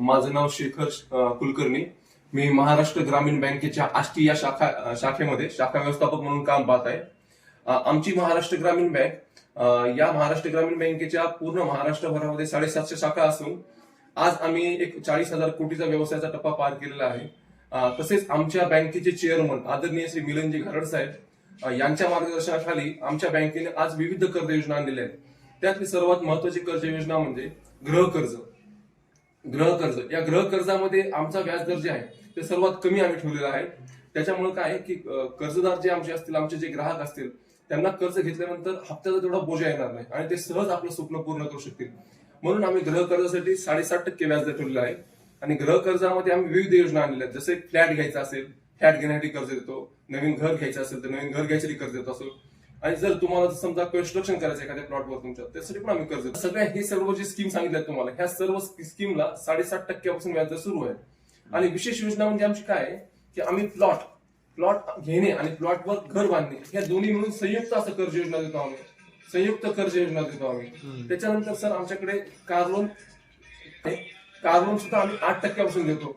माझं नाव शेखर कुलकर्णी. मी महाराष्ट्र ग्रामीण बँकेच्या आष्टी या शाखा शाखेमध्ये शाखा व्यवस्थापक म्हणून काम पाहत आहे. आमची महाराष्ट्र ग्रामीण बँक या महाराष्ट्र ग्रामीण बँकेच्या पूर्ण महाराष्ट्रभरामध्ये साडेसातशे शाखा असून आज आम्ही एक चाळीस हजार कोटीचा व्यवसायाचा टप्पा पार केलेला आहे. तसेच आमच्या बँकेचे चेअरमन आदरणीय श्री मिलनजी घारड साहेब यांच्या मार्गदर्शनाखाली आमच्या बँकेने आज विविध कर्ज योजना आणलेल्या आहेत. त्यातली सर्वात महत्वाची कर्ज योजना म्हणजे गृह कर्ज. गृह कर्ज या गृह कर्जामध्ये आमचा व्याजदर जे आहे ते सर्वात कमी आम्ही ठेवलेला आहे. त्याच्यामुळे काय आहे की कर्जदार जे आमचे असतील आमचे जे ग्राहक असतील त्यांना कर्ज घेतल्यानंतर हप्त्याचा तेवढा बोजा येणार नाही आणि ते सहज आपलं स्वप्न पूर्ण करू शकतील. म्हणून आम्ही गृह कर्जासाठी साडेसात टक्के व्याजदर ठेवलेला आहे. आणि गृह कर्जामध्ये आम्ही विविध योजना आणलेल्या आहेत. जसे फ्लॅट घ्यायचा असेल फ्लॅट घेण्यासाठी कर्ज देतो. नवीन घर घ्यायचं असेल तर नवीन घर घ्यायसाठी कर्ज देत असो. आणि जर तुम्हाला समजा कन्स्ट्रक्शन करायचं एखाद्या प्लॉटवर तुमच्या त्यासाठी पण आम्ही कर्ज देतो. सगळ्या हे सर्व जे स्कीम सांगितल्या तुम्हाला ह्या सर्व स्कीमला साडेसात टक्क्यापासून व्याजदर सुरू आहे. आणि विशेष योजना म्हणजे आमची काय आहे की आम्ही प्लॉट प्लॉट घेणे आणि प्लॉटवर घर बांधणे ह्या दोन्ही मिळून संयुक्त असं कर्ज योजना देतो आम्ही. संयुक्त कर्ज योजना देतो आम्ही. त्याच्यानंतर सर आमच्याकडे कार लोन कार लोन सुद्धा आम्ही आठ टक्क्यापासून देतो.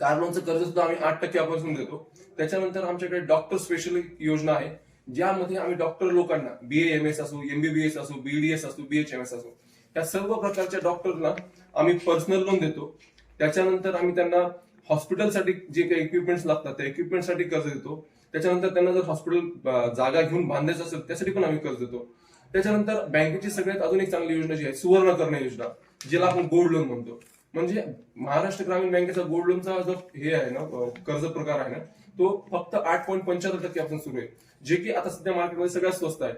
कार लोनचं कर्ज सुद्धा आम्ही आठ टक्क्यापासून देतो. त्याच्यानंतर आमच्याकडे डॉक्टर स्पेशल योजना आहे. ज्यामध्ये आम्ही डॉक्टर लोकांना बी एम एस असो एमबीबीएस असो बीडीएस असो बीएचएमएस असो या सर्व प्रकारच्या डॉक्टरना आम्ही पर्सनल लोन देतो. त्याच्यानंतर आम्ही त्यांना हॉस्पिटलसाठी जे काही इक्विपमेंट्स लागतात त्या इक्विपमेंटसाठी कर्ज देतो. त्याच्यानंतर त्यांना जर हॉस्पिटल जागा घेऊन बांधायचं असेल त्यासाठी पण आम्ही कर्ज देतो. त्याच्यानंतर बँकेची सगळ्यात अजून एक चांगली योजना जी आहे सुवर्ण करणं योजना जिला आपण गोल्ड लोन म्हणतो. म्हणजे महाराष्ट्र ग्रामीण बँकेचा गोल्ड लोनचा जो हे आहे ना कर्ज प्रकार आहे ना तो फक्त आठ पॉईंट पंच्याहत्तर टक्क्यापासून सुरू आहे. जे की आता सध्या मार्केटमध्ये सगळ्यात स्वस्त आहे.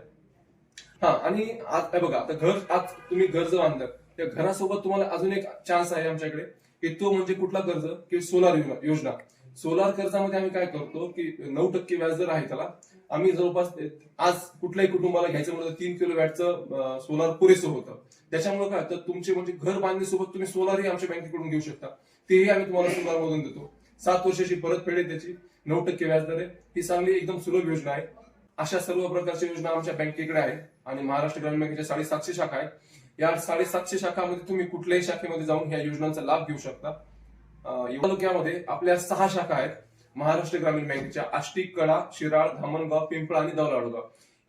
हा आणि आज बघा आता घर आज तुम्ही घर जर बांधलं त्या घरासोबत तुम्हाला अजून एक चान्स आहे आमच्याकडे की तो म्हणजे कुठला कर्ज? की सोलार योजना सोलार कर्जामध्ये आम्ही काय करतो की नऊ टक्के व्याज जर आहे त्याला आम्ही जवळपास आज कुठल्याही कुटुंबाला घ्यायचं म्हणलं तर तीन किलो वॅटचं सोलार पुरेसं होतं. त्याच्यामुळे काय तर तुमचे म्हणजे घर बांधणीसोबत तुम्ही सोलारही आमच्या बँकेकडून घेऊ शकता. तेही आम्ही तुम्हाला सोलार मधून देतो. सात वर्षाची परतफेड आहे त्याची. नऊ टक्के व्याजदर आहे. ही चांगली एकदम सुलभ योजना आहे. अशा सर्व प्रकारच्या योजना आमच्या बँकेकडे आहेत आणि महाराष्ट्र ग्रामीण बँकेच्या साडेसातशे शाखा आहेत या साडेसातशे शाखामध्ये तुम्ही कुठल्याही शाखेमध्ये जाऊन या योजनांचा लाभ घेऊ शकता. तालुक्यामध्ये आपल्या सहा शाखा आहेत. महाराष्ट्र ग्रामीण बँकेच्या आष्टी कडा शिराळ धामणगाव पिंपळा आणि दौलाडगाव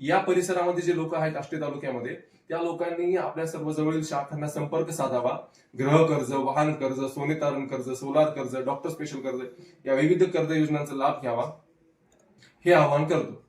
या परिसरामध्ये जे लोक आहेत आष्टी तालुक्यामध्ये त्या लोकांनी आपल्या सर्व जवळील शाखांना संपर्क साधावा. ग्रह कर्ज वाहन कर्ज सोने तारण कर्ज सोलार कर्ज डॉक्टर स्पेशल कर्ज या विविध कर्ज योजनांचा लाभ घ्यावा. हे आवाहन करतो.